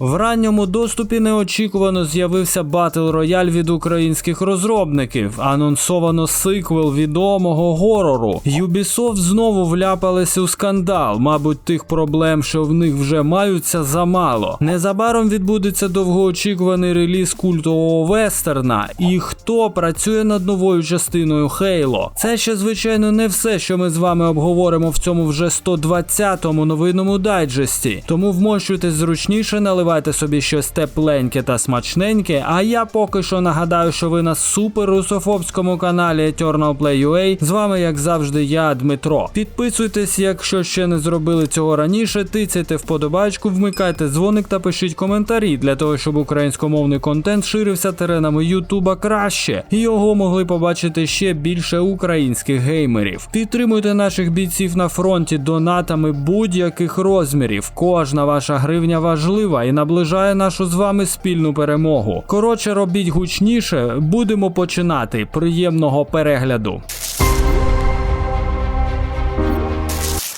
В ранньому доступі неочікувано з'явився батл рояль від українських розробників. Анонсовано сиквел відомого горору. Ubisoft знову вляпалися у скандал. Мабуть, тих проблем, що в них вже маються, замало. Незабаром відбудеться довгоочікуваний реліз культового вестерна. І хто працює над новою частиною Halo? Це ще звичайно не все, що ми з вами обговоримо в цьому вже 120-му новинному дайджесті. Тому вмощуйтесь зручніше, наливайте собі щось тепленьке та смачненьке. А я поки що нагадаю, що ви на супер русофобському каналі Eternal Play UA. З вами, як завжди, я, Дмитро. Підписуйтесь, якщо ще не зробили цього раніше. Тицяйте вподобайку, вмикайте дзвоник та пишіть коментарі для того, щоб українськомовний контент ширився теренами Ютуба краще, і його могли побачити ще більше українських геймерів. Підтримуйте наших бійців на фронті донатами будь-яких розмірів. Кожна ваша гривня важлива і наближає нашу з вами спільну перемогу. Коротше, робіть гучніше, будемо починати. Приємного перегляду.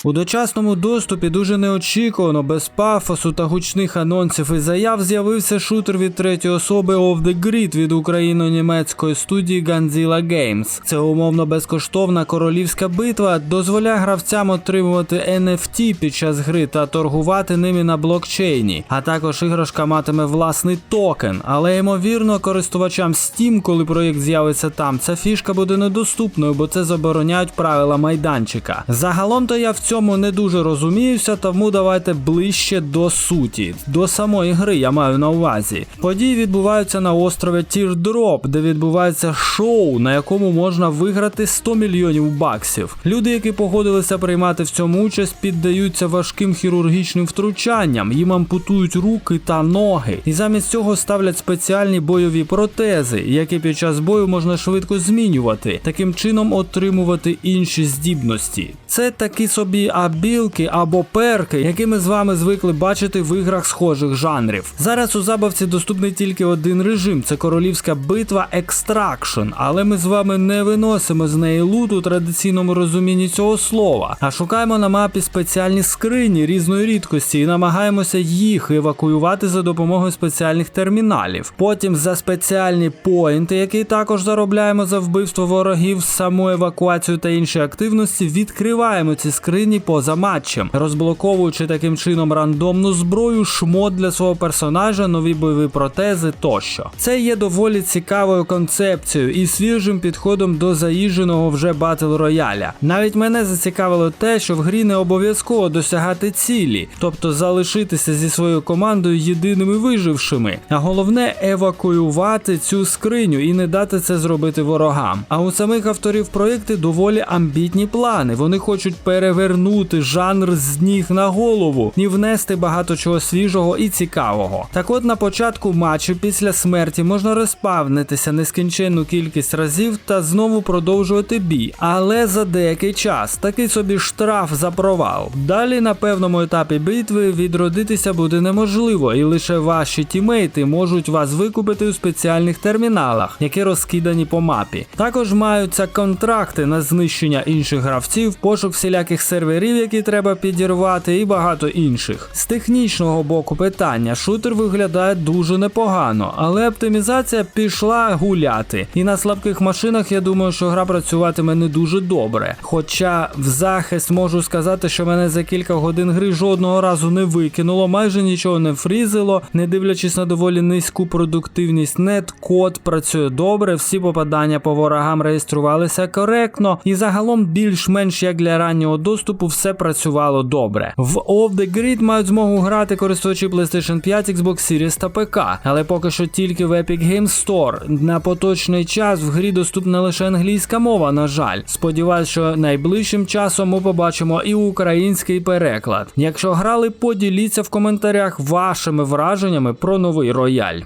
У дочасному доступі дуже неочікувано, без пафосу та гучних анонсів і заяв з'явився шутер від третьої особи Off the Grid від україно-німецької студії Godzilla Games. Це умовно безкоштовна королівська битва дозволяє гравцям отримувати NFT під час гри та торгувати ними на блокчейні. А також іграшка матиме власний токен. Але ймовірно, користувачам Steam, коли проєкт з'явиться там, ця фішка буде недоступною, бо це забороняють правила майданчика. Загалом то я в цьому не дуже розуміюся, тому давайте ближче до суті. До самої гри я маю на увазі. Події відбуваються на острові Teardrop, де відбувається шоу, на якому можна виграти 100 мільйонів баксів. Люди, які погодилися приймати в цьому участь, піддаються важким хірургічним втручанням, їм ампутують руки та ноги, і замість цього ставлять спеціальні бойові протези, які під час бою можна швидко змінювати, таким чином отримувати інші здібності. Це такі собі абілки або перки, які ми з вами звикли бачити в іграх схожих жанрів. Зараз у забавці доступний тільки один режим: це королівська битва Extraction, але ми з вами не виносимо з неї лут у традиційному розумінні цього слова, а шукаємо на мапі спеціальні скрині різної рідкості і намагаємося їх евакуювати за допомогою спеціальних терміналів. Потім за спеціальні поінти, які також заробляємо за вбивство ворогів, саму евакуацію та інші активності, відкриваємо ці скрині поза матчем, розблоковуючи таким чином рандомну зброю, шмот для свого персонажа, нові бойові протези тощо. Це є доволі цікавою концепцією і свіжим підходом до заїждженого вже батл рояля. Навіть мене зацікавило те, що в грі не обов'язково досягати цілі, тобто залишитися зі своєю командою єдиними вижившими, а головне евакуювати цю скриню і не дати це зробити ворогам. А у самих авторів проєкти доволі амбітні плани. Вони хочуть перевернути жанр з ніг на голову і внести багато чого свіжого і цікавого. Так от на початку матчу після смерті можна розпавнитися нескінченну кількість разів та знову продовжувати бій, але за деякий час такий собі штраф за провал. Далі на певному етапі битви відродитися буде неможливо, і лише ваші тімейти можуть вас викупити у спеціальних терміналах, які розкидані по мапі. Також маються контракти на знищення інших гравців, пошук всіляких серверів, які треба підірвати, і багато інших. З технічного боку питання шутер виглядає дуже непогано, але оптимізація пішла гуляти. І на слабких машинах я думаю, що гра працюватиме не дуже добре. Хоча в захист можу сказати, що мене за кілька годин гри жодного разу не викинуло, майже нічого не фрізило, не дивлячись на доволі низьку продуктивність, нет-код працює добре, всі попадання по ворогам реєструвалися коректно, і загалом більш-менш як для раннього доступу все працювало добре. В Off the Grid мають змогу грати користувачі PlayStation 5, Xbox Series та ПК, але поки що тільки в Epic Games Store. На поточний час в грі доступна лише англійська мова, на жаль. Сподіваюсь, що найближчим часом ми побачимо і український переклад. Якщо грали, поділіться в коментарях вашими враженнями про новий рояль.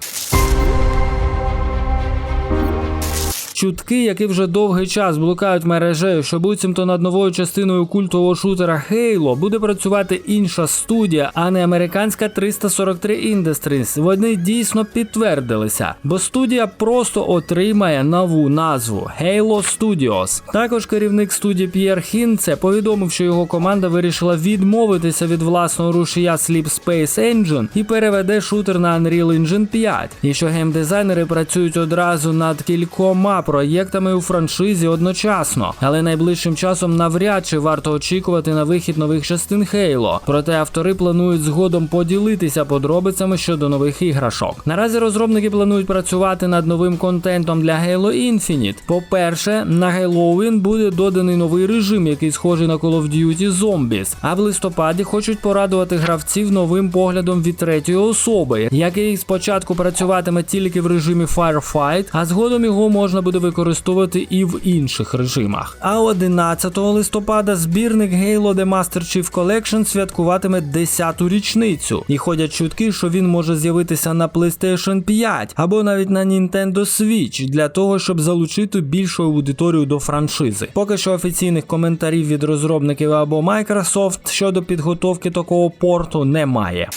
Чутки, які вже довгий час блукають мережею, що буцімто над новою частиною культового шутера Halo буде працювати інша студія, а не американська 343 Industries. Вони дійсно підтвердилися, бо студія просто отримає нову назву Halo Studios. Також керівник студії П'єр Хінце повідомив, що його команда вирішила відмовитися від власного рушія Sleep Space Engine і переведе шутер на Unreal Engine 5, і що геймдизайнери працюють одразу над кількома проєктами у франшизі одночасно, але найближчим часом навряд чи варто очікувати на вихід нових частин Halo. Проте автори планують згодом поділитися подробицями щодо нових іграшок. Наразі розробники планують працювати над новим контентом для Halo Infinite. По-перше, на Halloween буде доданий новий режим, який схожий на Call of Duty Zombies, а в листопаді хочуть порадувати гравців новим поглядом від третьої особи, який спочатку працюватиме тільки в режимі Firefight, а згодом його можна буде використовувати і в інших режимах. А 11 листопада збірник Halo The Master Chief Collection святкуватиме 10-ту річницю, і ходять чутки, що він може з'явитися на PlayStation 5 або навіть на Nintendo Switch для того, щоб залучити більшу аудиторію до франшизи. Поки що офіційних коментарів від розробників або Microsoft щодо підготовки такого порту немає.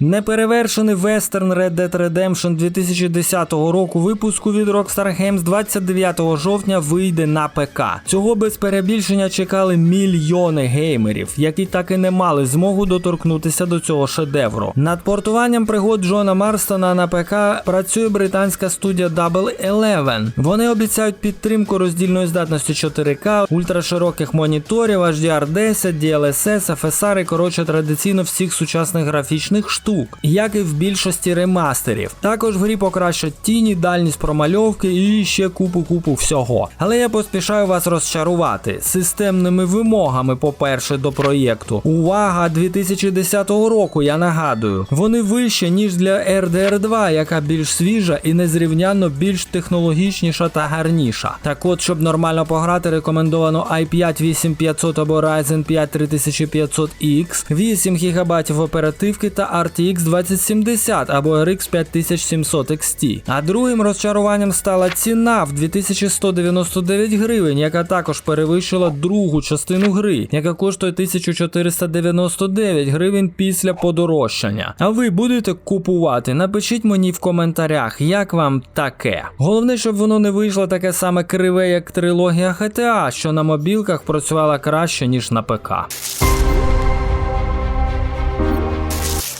Неперевершений вестерн Red Dead Redemption 2010 року випуску від Rockstar Games 29 жовтня вийде на ПК. Цього без перебільшення чекали мільйони геймерів, які так і не мали змогу доторкнутися до цього шедевру. Над портуванням пригод Джона Марстона на ПК працює британська студія Double Eleven. Вони обіцяють підтримку роздільної здатності 4К, ультрашироких моніторів, HDR10, DLSS, FSR і коротше традиційно всіх сучасних графічних штук штук, як і в більшості ремастерів. Також в грі покращать тіні, дальність промальовки і ще купу-купу всього. Але я поспішаю вас розчарувати системними вимогами, по-перше, до проєкту. Увага 2010 року, я нагадую. Вони вище, ніж для RDR 2, яка більш свіжа і незрівнянно більш технологічніша та гарніша. Так от, щоб нормально пограти, рекомендовано i5 8500 або Ryzen 5 3500X, 8 ГБ оперативки та RT RTX 2070 або RX 5700 XT. А другим розчаруванням стала ціна в 2199 гривень, яка також перевищила другу частину гри, яка коштує 1499 гривень після подорожчання. А ви будете купувати? Напишіть мені в коментарях, як вам таке. Головне, щоб воно не вийшло таке саме криве, як трилогія GTA, що на мобілках працювала краще, ніж на ПК.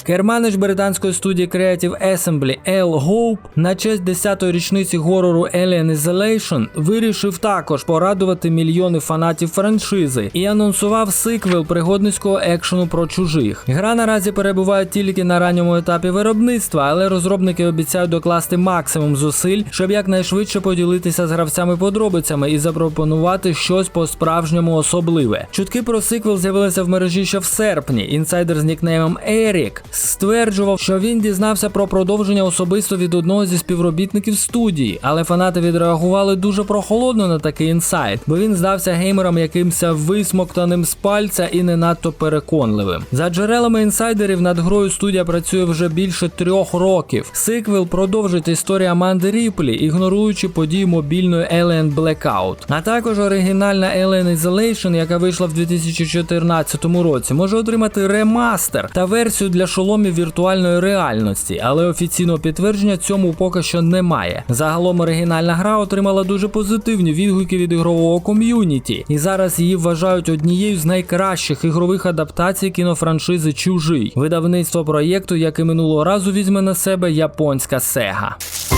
Керманич британської студії Creative Assembly Ел Гоуп на честь 10-ї річниці горору Alien Isolation вирішив також порадувати мільйони фанатів франшизи і анонсував сиквел пригодницького екшену про чужих. Гра наразі перебуває тільки на ранньому етапі виробництва, але розробники обіцяють докласти максимум зусиль, щоб якнайшвидше поділитися з гравцями подробицями і запропонувати щось по-справжньому особливе. Чутки про сиквел з'явилися в мережі ще в серпні. Інсайдер з нікнеймом Ерік стверджував, що він дізнався про продовження особисто від одного зі співробітників студії, але фанати відреагували дуже прохолодно на такий інсайт, бо він здався геймерам якимся висмоктаним з пальця і не надто переконливим. За джерелами інсайдерів над грою студія працює вже більше трьох років. Сиквел продовжить історію Аманди Ріплі, ігноруючи події мобільної Alien Blackout. А також оригінальна Alien Isolation, яка вийшла в 2014 році, може отримати ремастер та версію для шоломів віртуальної реальності, але офіційного підтвердження цьому поки що немає. Загалом оригінальна гра отримала дуже позитивні відгуки від ігрового ком'юніті, і зараз її вважають однією з найкращих ігрових адаптацій кінофраншизи Чужий. Видавництво проєкту, як і минулого разу, візьме на себе японська Sega.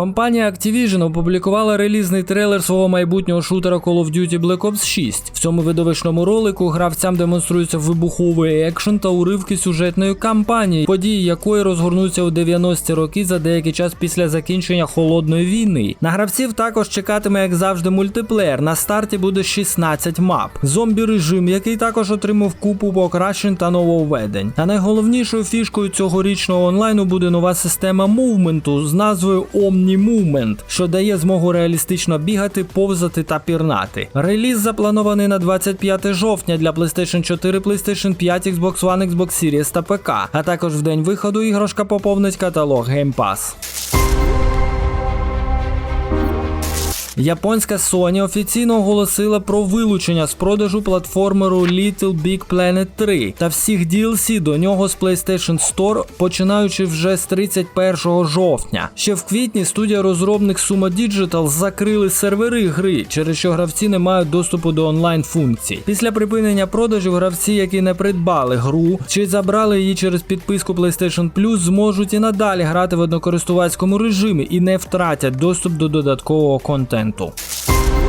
Компанія Activision опублікувала релізний трейлер свого майбутнього шутера Call of Duty Black Ops 6. В цьому видовищному ролику гравцям демонструється вибуховий екшен та уривки сюжетної кампанії, події якої розгорнуться у 90-ті роки за деякий час після закінчення холодної війни. На гравців також чекатиме, як завжди, мультиплеєр. На старті буде 16 мап. Зомбі режим, який також отримав купу покращень та нововведень. А найголовнішою фішкою цьогорічного онлайну буде нова система мувменту з назвою Omni Mini Movement, що дає змогу реалістично бігати, повзати та пірнати. Реліз запланований на 25 жовтня для PlayStation 4, PlayStation 5, Xbox One, Xbox Series та ПК, а також в день виходу іграшка поповнить каталог Game Pass. Японська Sony офіційно оголосила про вилучення з продажу платформеру Little Big Planet 3 та всіх DLC до нього з PlayStation Store, починаючи вже з 31 жовтня. Ще в квітні студія розробник Sumo Digital закрили сервери гри, через що гравці не мають доступу до онлайн функцій. Після припинення продажів гравці, які не придбали гру чи забрали її через підписку PlayStation Plus, зможуть і надалі грати в однокористувацькому режимі і не втратять доступ до додаткового контенту. В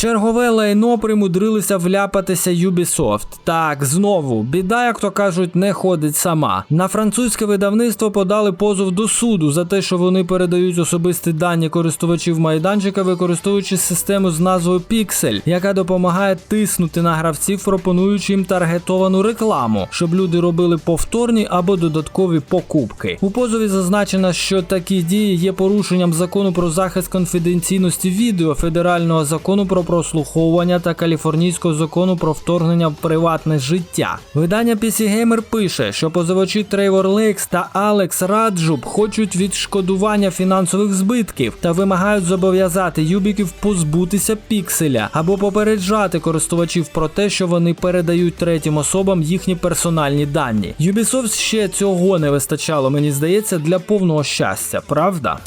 чергове лайно примудрилися вляпатися Ubisoft. Так, знову, біда, як то кажуть, не ходить сама. На французьке видавництво подали позов до суду за те, що вони передають особисті дані користувачів майданчика, використовуючи систему з назвою Pixel, яка допомагає тиснути на гравців, пропонуючи їм таргетовану рекламу, щоб люди робили повторні або додаткові покупки. У позові зазначено, що такі дії є порушенням закону про захист конфіденційності відео, федерального закону про прослуховування та каліфорнійського закону про вторгнення в приватне життя. Видання PC Gamer пише, що позивачі Трейвор Лейкс та Алекс Раджуб хочуть відшкодування фінансових збитків та вимагають зобов'язати юбіків позбутися пікселя або попереджати користувачів про те, що вони передають третім особам їхні персональні дані. Ubisoft ще цього не вистачало, мені здається, для повного щастя, правда?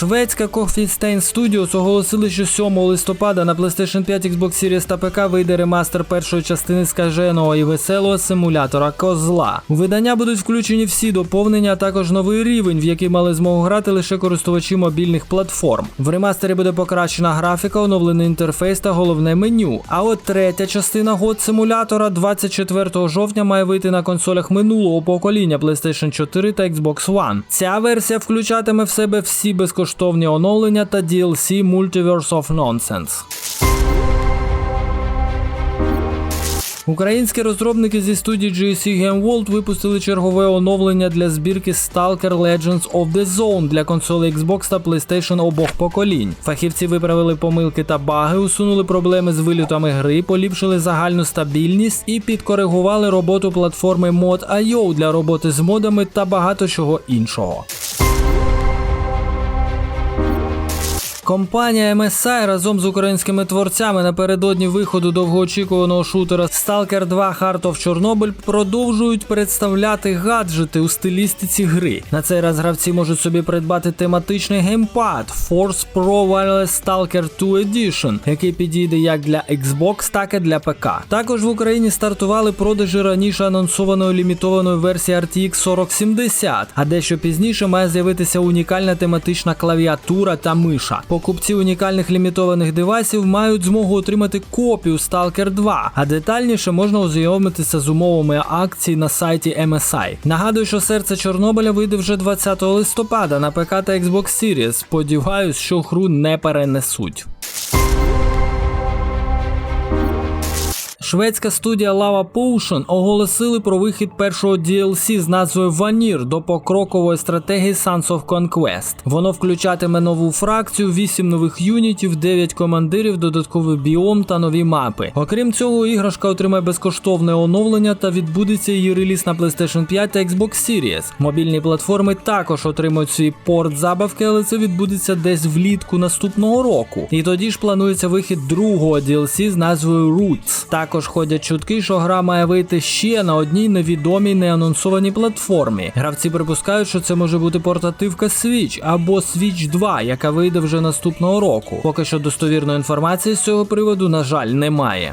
Шведська Coffee Studios оголосили, що 7 листопада на PlayStation 5, Xbox Series та ПК вийде ремастер першої частини скаженого і веселого симулятора козла. У видання будуть включені всі доповнення, а також новий рівень, в який мали змогу грати лише користувачі мобільних платформ. В ремастері буде покращена графіка, оновлений інтерфейс та головне меню. А от третя частина год симулятора 24 жовтня має вийти на консолях минулого покоління PlayStation 4 та Xbox One. Ця версія включатиме в себе всі безкоштовні оновлення та DLC Multiverse of Nonsense. Українські розробники зі студії GSC Game World випустили чергове оновлення для збірки Stalker Legends of the Zone для консолей Xbox та PlayStation обох поколінь. Фахівці виправили помилки та баги, усунули проблеми з вилютами гри, поліпшили загальну стабільність і підкоригували роботу платформи Mod.io для роботи з модами та багато чого іншого. Компанія MSI разом з українськими творцями напередодні виходу довгоочікуваного шутера Stalker 2 Heart of Chernobyl продовжують представляти гаджети у стилістиці гри. На цей раз гравці можуть собі придбати тематичний геймпад Force Pro Wireless Stalker 2 Edition, який підійде як для Xbox, так і для ПК. Також в Україні стартували продажі раніше анонсованої лімітованої версії RTX 4070, а дещо пізніше має з'явитися унікальна тематична клавіатура та миша. Покупці унікальних лімітованих девайсів мають змогу отримати копію Stalker 2, а детальніше можна ознайомитися з умовами акцій на сайті MSI. Нагадую, що серце Чорнобиля вийде вже 20 листопада на ПК та Xbox Series. Сподіваюсь, що гру не перенесуть. Шведська студія Lava Potion оголосили про вихід першого DLC з назвою Vanir до покрокової стратегії Sons of Conquest. Воно включатиме нову фракцію, 8 нових юнітів, 9 командирів, додатковий біом та нові мапи. Окрім цього, іграшка отримає безкоштовне оновлення та відбудеться її реліз на PlayStation 5 та Xbox Series. Мобільні платформи також отримують свій порт забавки, але це відбудеться десь влітку наступного року. І тоді ж планується вихід другого DLC з назвою Roots. Також ходять чутки, що гра має вийти ще на одній невідомій неанонсованій платформі. Гравці припускають, що це може бути портативка Switch або Switch 2, яка вийде вже наступного року. Поки що достовірної інформації з цього приводу, на жаль, немає.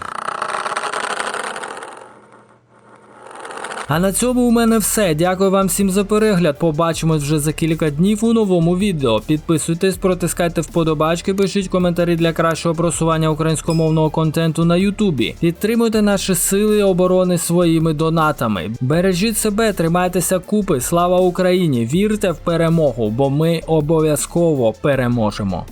А на цьому у мене все. Дякую вам всім за перегляд. Побачимось вже за кілька днів у новому відео. Підписуйтесь, протискайте вподобачки, пишіть коментарі для кращого просування українськомовного контенту на Ютубі. Підтримуйте наші сили оборони своїми донатами. Бережіть себе, тримайтеся купи. Слава Україні! Вірте в перемогу, бо ми обов'язково переможемо.